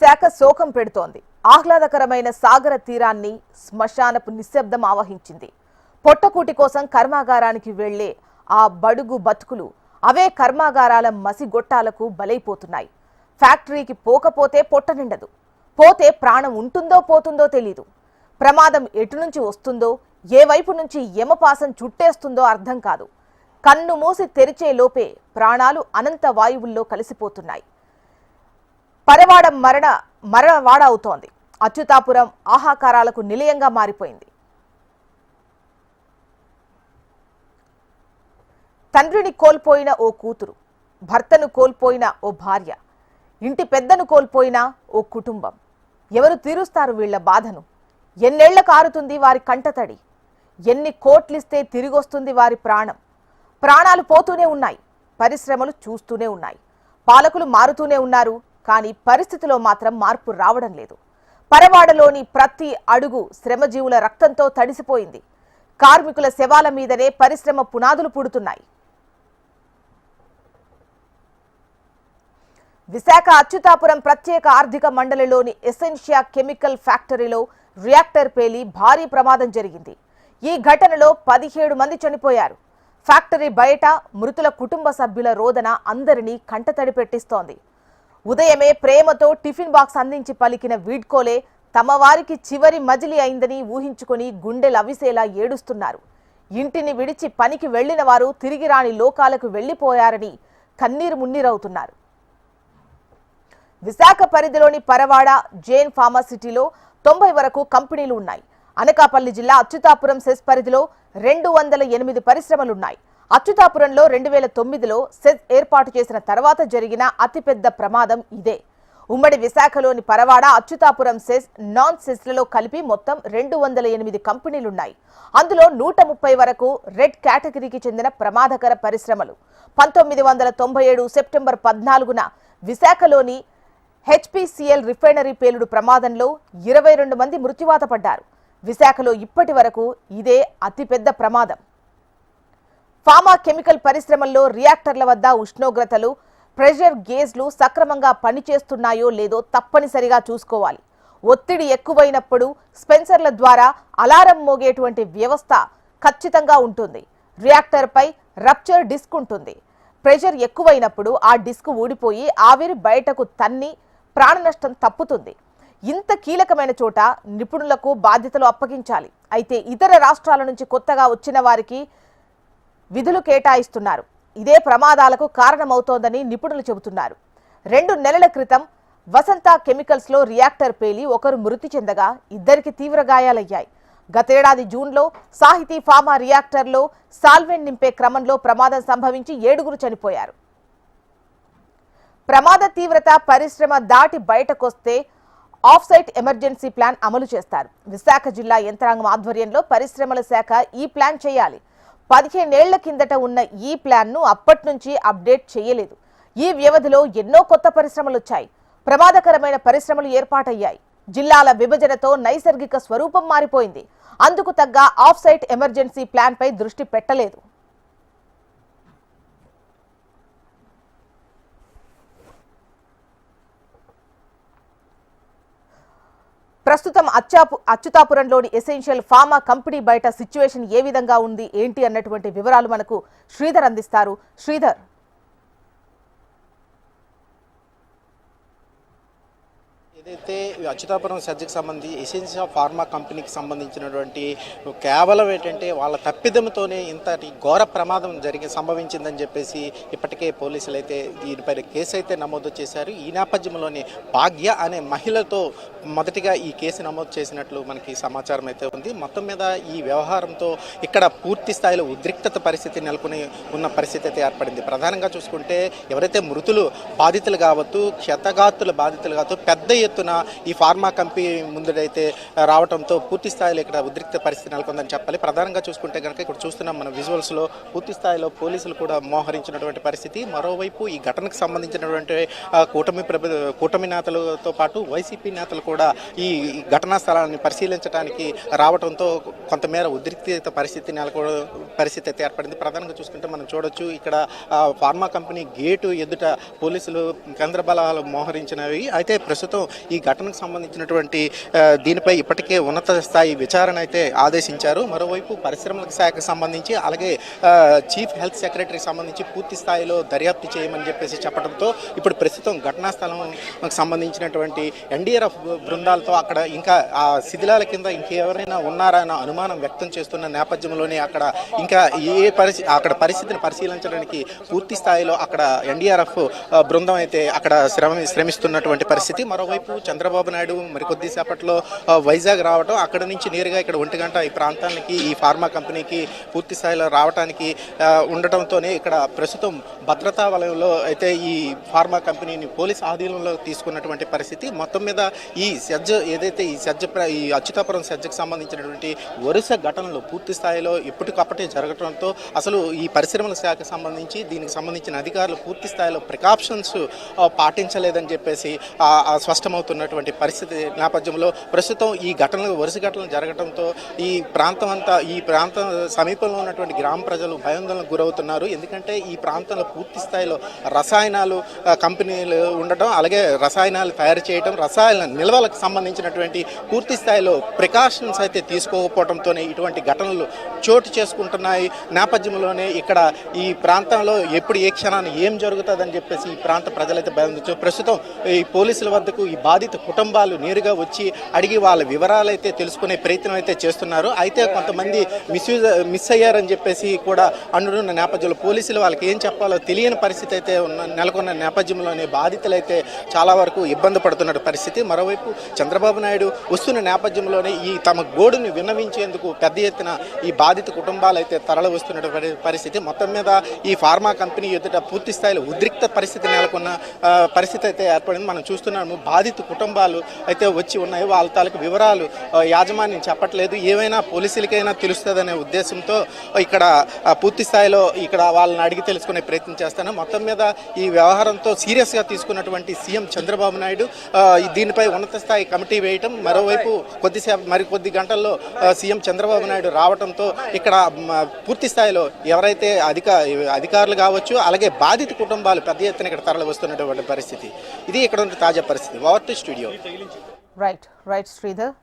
విశాఖ శోకం పెడుతోంది. ఆహ్లాదకరమైన సాగర తీరాన్ని శ్మశానపు నిశ్శబ్దం ఆవహించింది. పొట్టకూటి కోసం కర్మాగారానికి వెళ్ళే ఆ బడుగు బతుకులు అవే కర్మాగారాల మసిగొట్టాలకు బలైపోతున్నాయి. ఫ్యాక్టరీకి పోకపోతే పొట్ట నిండదు. పోతే ప్రాణం ఉంటుందో పోతుందో తెలీదు. ప్రమాదం ఎటు నుంచి వస్తుందో ఏ వైపు నుంచి యమపాసం చుట్టేస్తుందో అర్థం కాదు. కన్ను మూసి తెరిచే లోపే ప్రాణాలు అనంత వాయువుల్లో కలిసిపోతున్నాయి. పరవాడ మరణ మరణవాడ అవుతోంది అచ్యుతాపురం ఆహాకారాలకు నిలయంగా మారిపోయింది. తండ్రిని కోల్పోయిన ఓ కూతురు భర్తను కోల్పోయిన ఓ భార్య ఇంటి పెద్దను కోల్పోయిన ఓ కుటుంబం. ఎవరు తీరుస్తారు వీళ్ళ బాధను? ఎన్నేళ్ళ కారుతుంది వారి కంటతడి ఎన్ని కోట్లిస్తే తిరిగొస్తుంది వారి ప్రాణం? ప్రాణాలు పోతూనే ఉన్నాయి పరిశ్రమలు చూస్తూనే ఉన్నాయి పాలకులు మారుతూనే ఉన్నారు కానీ పరిస్థితిలో మాత్రం మార్పు రావడం లేదు. పరవాడలోని ప్రతి అడుగు శ్రమజీవుల రక్తంతో తడిసిపోయింది. కార్మికుల శవాల మీదనే పరిశ్రమ పునాదులు పుడుతున్నాయి. విశాఖ అచ్యుతాపురం ప్రత్యేక ఆర్థిక మండలిలోని ఎసెన్షియా కెమికల్ ఫ్యాక్టరీలో రియాక్టర్ పేలి భారీ ప్రమాదం జరిగింది. ఈ ఘటనలో పదిహేడు మంది చనిపోయారు. ఫ్యాక్టరీ బయట మృతుల కుటుంబ సభ్యుల రోదన అందరినీ కంటతడి పెట్టిస్తోంది. ఉదయమే ప్రేమతో టిఫిన్ బాక్స్ అందించి పలికిన వీడ్కోలే తమ వారికి చివరి మజిలి అయిందని ఊహించుకొని గుండెలు అవిసేలా ఏడుస్తున్నారు. ఇంటిని విడిచి పనికి వెళ్ళిన వారు తిరిగి రాని లోకాలకు వెళ్ళిపోయారని కన్నీరు మున్నీరవుతున్నారు. విశాఖ పరిధిలోని పరవాడ జేన్ ఫార్మాసిటీలో తొంభై వరకు కంపెనీలు ఉన్నాయి. అనకాపల్లి జిల్లా అచ్యుతాపురం సెస్ పరిధిలో రెండు వందల ఎనిమిది పరిశ్రమలున్నాయి. అచ్యుతాపురంలో రెండు వేల తొమ్మిదిలో సెస్ ఏర్పాటు చేసిన తర్వాత జరిగిన అతిపెద్ద ప్రమాదం ఇదే. ఉమ్మడి విశాఖలోని పరవాడ అచ్యుతాపురం సెస్ నాన్ సెస్లలో కలిపి మొత్తం రెండు వందల ఎనిమిది కంపెనీలున్నాయి. అందులో నూట ముప్పై వరకు రెడ్ కేటగిరీకి చెందిన ప్రమాదకర పరిశ్రమలు. పంతొమ్మిది వందల తొంభై ఏడు సెప్టెంబర్ పద్నాలుగున విశాఖలోని హెచ్పిసిఎల్ రిఫైనరీ పేలుడు ప్రమాదంలో ఇరవై రెండు మంది మృత్యువాత పడ్డారు. విశాఖలో ఇప్పటి వరకు ఇదే అతిపెద్ద ప్రమాదం. ఫార్మా కెమికల్ పరిశ్రమల్లో రియాక్టర్ల వద్ద ఉష్ణోగ్రతలు ప్రెషర్ గేజ్లు సక్రమంగా పనిచేస్తున్నాయో లేదో తప్పనిసరిగా చూసుకోవాలి. ఒత్తిడి ఎక్కువైనప్పుడు స్పెన్సర్ల ద్వారా అలారం మోగేటువంటి వ్యవస్థ ఖచ్చితంగా ఉంటుంది. రియాక్టర్పై రప్చర్ డిస్క్ ఉంటుంది. ప్రెషర్ ఎక్కువైనప్పుడు ఆ డిస్క్ ఊడిపోయి ఆవిరి బయటకు తన్ని ప్రాణ నష్టం తప్పుతుంది. ఇంత కీలకమైన చోట నిపుణులకు బాధ్యతలు అప్పగించాలి. అయితే ఇతర రాష్ట్రాల నుంచి కొత్తగా వచ్చిన వారికి విధులు కేటాయిస్తున్నారు. ఇదే ప్రమాదాలకు కారణమవుతోందని నిపుణులు చెబుతున్నారు. రెండు నెలల క్రితం వసంత కెమికల్స్లో రియాక్టర్ పేలి ఒకరు మృతి చెందగా ఇద్దరికి తీవ్ర గాయాలయ్యాయి. గతేడాది జూన్లో సాహితీ ఫార్మా రియాక్టర్లో సాల్వెంట్ నింపే క్రమంలో ప్రమాదం సంభవించి ఏడుగురు చనిపోయారు. ప్రమాద తీవ్రత పరిశ్రమ దాటి బయటకొస్తే ఆఫ్ సైట్ ఎమర్జెన్సీ ప్లాన్ అమలు చేస్తారు. విశాఖ జిల్లా యంత్రాంగం ఆధ్వర్యంలో పరిశ్రమల శాఖ ఈ ప్లాన్ చేయాలి. పదిహేనేళ్ళ కిందట ఉన్న ఈ ప్లాన్ను అప్పటి నుంచి అప్డేట్ చేయలేదు. ఈ వ్యవధిలో ఎన్నో కొత్త పరిశ్రమలు వచ్చాయి ప్రమాదకరమైన పరిశ్రమలు ఏర్పాటయ్యాయి. జిల్లాల విభజనతో నైసర్గిక స్వరూపం మారిపోయింది. అందుకు తగ్గ ఆఫ్ సైట్ ఎమర్జెన్సీ ప్లాన్పై దృష్టి పెట్టలేదు. ప్రస్తుతం అచ్చాపు అచ్యుతాపురంలోని ఎసెన్షియల్ ఫార్మా కంపెనీ బయట సిచ్యువేషన్ ఏ విధంగా ఉంది ఏంటి అన్నటువంటి వివరాలు మనకు శ్రీధర్ అందిస్తారు. శ్రీధర్. ఏదైతే ఈ అచ్యుతాపురం సర్జీకి సంబంధించి ఎసెన్షియా ఫార్మా కంపెనీకి సంబంధించినటువంటి కేవలం ఏంటంటే వాళ్ళ తప్పిదంతోనే ఇంతటి ఘోర ప్రమాదం జరిగి సంభవించిందని చెప్పేసి ఇప్పటికే పోలీసులు అయితే దీనిపై కేసు అయితే నమోదు చేశారు. ఈ నేపథ్యంలోనే భాగ్య అనే మహిళతో మొదటిగా ఈ కేసు నమోదు చేసినట్లు మనకి సమాచారం అయితే ఉంది. మొత్తం మీద ఈ వ్యవహారంతో ఇక్కడ పూర్తి స్థాయిలో ఉద్రిక్తత పరిస్థితి నెలకొని ఉన్న పరిస్థితి అయితే ఏర్పడింది. ప్రధానంగా చూసుకుంటే ఎవరైతే మృతులు బాధితులు కావచ్చు క్షతగాతులు బాధితులు కావచ్చు పెద్ద ఎత్తున ఈ ఫార్మా కంపెనీ ముందుడైతే రావడంతో పూర్తి స్థాయిలో ఇక్కడ ఉద్రిక్త పరిస్థితి నెలకొందని చెప్పాలి. ప్రధానంగా చూసుకుంటే కనుక ఇక్కడ చూస్తున్నాం మన విజువల్స్లో పూర్తి స్థాయిలో పోలీసులు కూడా మోహరించినటువంటి పరిస్థితి. మరోవైపు ఈ ఘటనకు సంబంధించినటువంటి కూటమి ప్రభు కూటమి నేతలతో పాటు వైసీపీ నేతలు కూడా ఈ ఘటనా స్థలాన్ని పరిశీలించడానికి రావడంతో కొంతమేర ఉద్రిక్త పరిస్థితి నెలకొ పరిస్థితి అయితే ఏర్పడింది. ప్రధానంగా చూసుకుంటే మనం చూడొచ్చు ఇక్కడ ఫార్మా కంపెనీ గేటు ఎదుట పోలీసులు కేంద్ర బలాలు మోహరించినవి. అయితే ప్రస్తుతం ఈ ఘటనకు సంబంధించినటువంటి దీనిపై ఇప్పటికే ఉన్నత స్థాయి విచారణ అయితే ఆదేశించారు. మరోవైపు పరిశ్రమల శాఖకు సంబంధించి అలాగే చీఫ్ హెల్త్ సెక్రటరీకి సంబంధించి పూర్తి స్థాయిలో దర్యాప్తు చేయమని చెప్పేసి చెప్పడంతో ఇప్పుడు ప్రస్తుతం ఘటనా స్థలం సంబంధించినటువంటి ఎన్డీఆర్ఎఫ్ బృందాలతో అక్కడ ఇంకా ఆ శిథిలాల కింద ఇంకెవరైనా ఉన్నారా అన్న అనుమానం వ్యక్తం చేస్తున్న నేపథ్యంలోనే అక్కడ ఇంకా ఏ పరిస్థితి అక్కడ పరిస్థితిని పరిశీలించడానికి పూర్తి స్థాయిలో అక్కడ ఎన్డీఆర్ఎఫ్ బృందం అయితే అక్కడ శ్రమ శ్రమిస్తున్నటువంటి పరిస్థితి. మరోవైపు చంద్రబాబు నాయుడు మరికొద్ది సేపట్లో వైజాగ్ రావడం అక్కడ నుంచి నేరుగా ఇక్కడ ఒంటి గంట ఈ ప్రాంతానికి ఈ ఫార్మా కంపెనీకి పూర్తి స్థాయిలో రావడానికి ఉండటంతోనే ఇక్కడ ప్రస్తుతం భద్రతా వలయంలో అయితే ఈ ఫార్మా కంపెనీని పోలీస్ ఆధీనంలో తీసుకున్నటువంటి పరిస్థితి. మొత్తం మీద ఈ సజ్జ ఏదైతే ఈ సజ్జ ఈ అచ్యుతాపురం సజ్జకు సంబంధించినటువంటి వరుస ఘటనలు పూర్తి స్థాయిలో ఎప్పటికప్పటే జరగడంతో అసలు ఈ పరిశ్రమల శాఖకు సంబంధించి దీనికి సంబంధించిన అధికారులు పూర్తి స్థాయిలో ప్రికాషన్స్ పాటించలేదని చెప్పేసి స్పష్టమవుతుంది. అవుతున్నటువంటి పరిస్థితి నేపథ్యంలో ప్రస్తుతం ఈ ఘటనలు వరుస ఘటనలు జరగడంతో ఈ ప్రాంతం అంతా ఈ ప్రాంతం సమీపంలో ఉన్నటువంటి గ్రామ ప్రజలు భయాందోళనకు గురవుతున్నారు. ఎందుకంటే ఈ ప్రాంతంలో పూర్తి స్థాయిలో రసాయనాలు కంపెనీలు ఉండటం అలాగే రసాయనాలు తయారు చేయడం రసాయన నిల్వలకు సంబంధించినటువంటి పూర్తి స్థాయిలో ప్రికాషన్స్ అయితే తీసుకోకపోవడంతోనే ఇటువంటి ఘటనలు చోటు చేసుకుంటున్నాయి. నేపథ్యంలోనే ఇక్కడ ఈ ప్రాంతంలో ఎప్పుడు ఏ క్షణాన్ని ఏం జరుగుతుందని చెప్పేసి ఈ ప్రాంత ప్రజలైతే భయం ప్రస్తుతం ఈ పోలీసుల వద్దకు ఈ బాధిత కుటుంబాలు నేరుగా వచ్చి అడిగి వాళ్ళ వివరాలు అయితే తెలుసుకునే ప్రయత్నం అయితే చేస్తున్నారు. అయితే కొంతమంది మిస్యూజ్ మిస్ అయ్యారని చెప్పేసి కూడా అంటున్న నేపథ్యంలో పోలీసులు వాళ్ళకి ఏం చెప్పాలో తెలియని పరిస్థితి అయితే ఉన్న నెలకొన్న నేపథ్యంలోనే బాధితులు అయితే చాలా వరకు ఇబ్బంది పడుతున్న పరిస్థితి. మరోవైపు చంద్రబాబు నాయుడు వస్తున్న నేపథ్యంలోనే ఈ తమ గోడుని విన్నవించేందుకు పెద్ద ఎత్తున ఈ బాధిత కుటుంబాలు అయితే తరలి వస్తున్న పరి- పరిస్థితి. మొత్తం మీద ఈ ఫార్మా కంపెనీ ఎదుట పూర్తి స్థాయిలో ఉద్రిక్త పరిస్థితి నెలకొన్న పరిస్థితి అయితే ఏర్పడింది. మనం చూస్తున్నాము బాధిత కుటుంబాలు అయితే వచ్చి ఉన్నాయి. వాళ్ళ తాలూకు వివరాలు యాజమాన్యం చెప్పట్లేదు. ఏమైనా పోలీసులకైనా తెలుస్తుందనే ఉద్దేశంతో ఇక్కడ పూర్తి స్థాయిలో ఇక్కడ వాళ్ళని అడిగి తెలుసుకునే ప్రయత్నం చేస్తాను. మొత్తం మీద ఈ వ్యవహారంతో సీరియస్గా తీసుకున్నటువంటి సీఎం చంద్రబాబు నాయుడు దీనిపై ఉన్నత స్థాయి కమిటీ వేయటం మరోవైపు కొద్దిసేపు మరి కొద్ది గంటల్లో సీఎం చంద్రబాబు నాయుడు రావడంతో ఇక్కడ పూర్తి స్థాయిలో ఎవరైతే అధిక అధికారులు కావచ్చు అలాగే బాధిత కుటుంబాలు పెద్ద ఎత్తున ఇక్కడ తరలి వస్తున్నటువంటి పరిస్థితి. ఇది ఇక్కడ ఉన్న తాజా పరిస్థితి. Over the studio. Right, right, Sridhar.